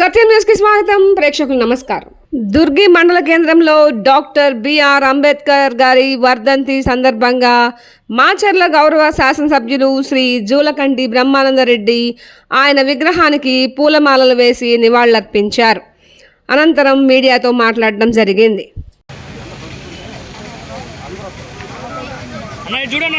సత్యం న్యూస్కి స్వాగతం. ప్రేక్షకులు నమస్కారం. దుర్గి మండల కేంద్రంలో డాక్టర్ బిఆర్ అంబేద్కర్ గారి వర్ధంతి సందర్భంగా మాచర్ల గౌరవ శాసనసభ్యులు శ్రీ జూలకంటి బ్రహ్మానందరెడ్డి ఆయన విగ్రహానికి పూలమాలలు వేసి నివాళులర్పించారు. అనంతరం మీడియాతో మాట్లాడడం జరిగింది. చూడండి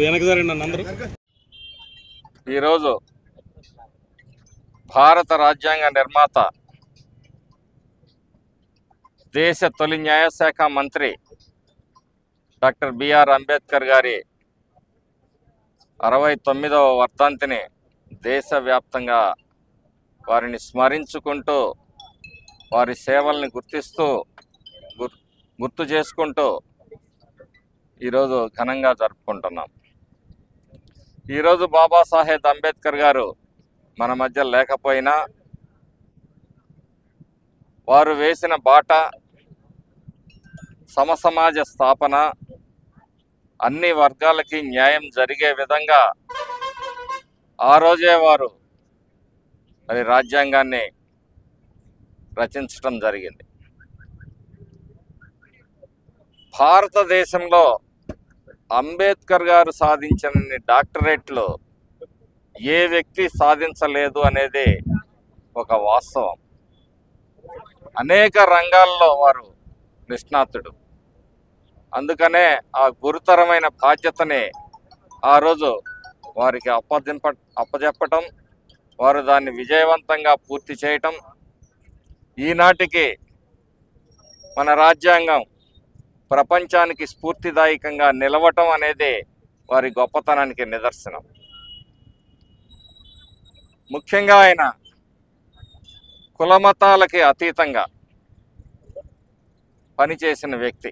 వెనక అందరూ. ఈరోజు భారత రాజ్యాంగ నిర్మాత దేశ తొలి న్యాయశాఖ మంత్రి డాక్టర్ బిఆర్ అంబేద్కర్ గారి అరవై తొమ్మిదవ వర్ధంతిని దేశవ్యాప్తంగా వారిని స్మరించుకుంటూ వారి సేవల్ని గుర్తిస్తూ గుర్ గుర్తు చేసుకుంటూ ఈరోజు ఘనంగా జరుపుకుంటున్నాం. ఈరోజు బాబాసాహెబ్ అంబేద్కర్ గారు మన మధ్య లేకపోయినా వారు వేసిన బాట సమసమాజ స్థాపన అన్ని వర్గాలకి న్యాయం జరిగే విధంగా ఆ రోజే వారు మరి రాజ్యాంగాన్ని రచించటం జరిగింది. భారతదేశంలో అంబేద్కర్ గారు సాధించిన డాక్టరేట్లు ఏ వ్యక్తి సాధించలేదు అనేది ఒక వాస్తవం. అనేక రంగాల్లో వారు నిష్ణాతుడు. అందుకనే ఆ గురుతరమైన బాధ్యతని ఆ రోజు వారికి అప్పదింప అప్పజెప్పటం వారు దాన్ని విజయవంతంగా పూర్తి చేయటం ఈనాటికి మన రాజ్యాంగం ప్రపంచానికి స్ఫూర్తిదాయకంగా నిలవటం అనేది వారి గొప్పతనానికి నిదర్శనం. ముఖ్యంగా ఆయన కులమతాలకి అతీతంగా పనిచేసిన వ్యక్తి.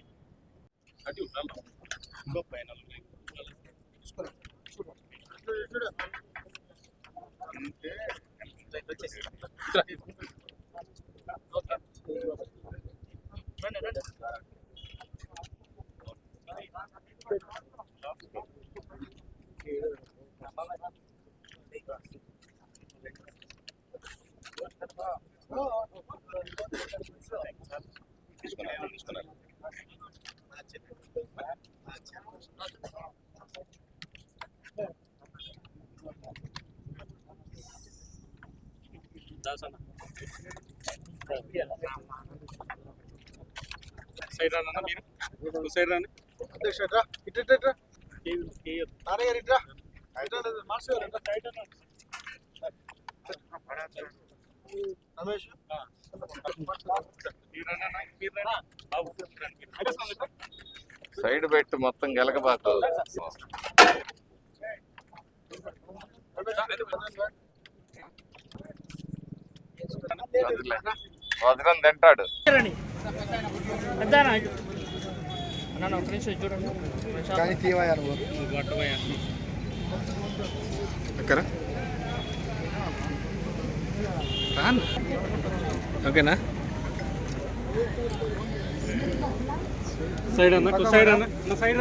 సైడ్ రాన్న మీరు సైడ్ రాని అధ్యక్ష ఇట్రా ఇటు ఇటు. ఇట్రా ఇట్రా ఇట్రా మాస్టర్ గారు ఇట్రా సైడ్ అన్న రమేష్? సైడ్ పెట్టి మొత్తం గెలకబాకు వదలం తింటాడు పెద్దనా అన్న ఒక నిమిషం చూడండి. కానీ తీవయ్యా నువ్వు పట్టుపోయా ఎక్కడ? ఓకేనా? సైడ్ అన్న సైడ్ అన్న. సైడ్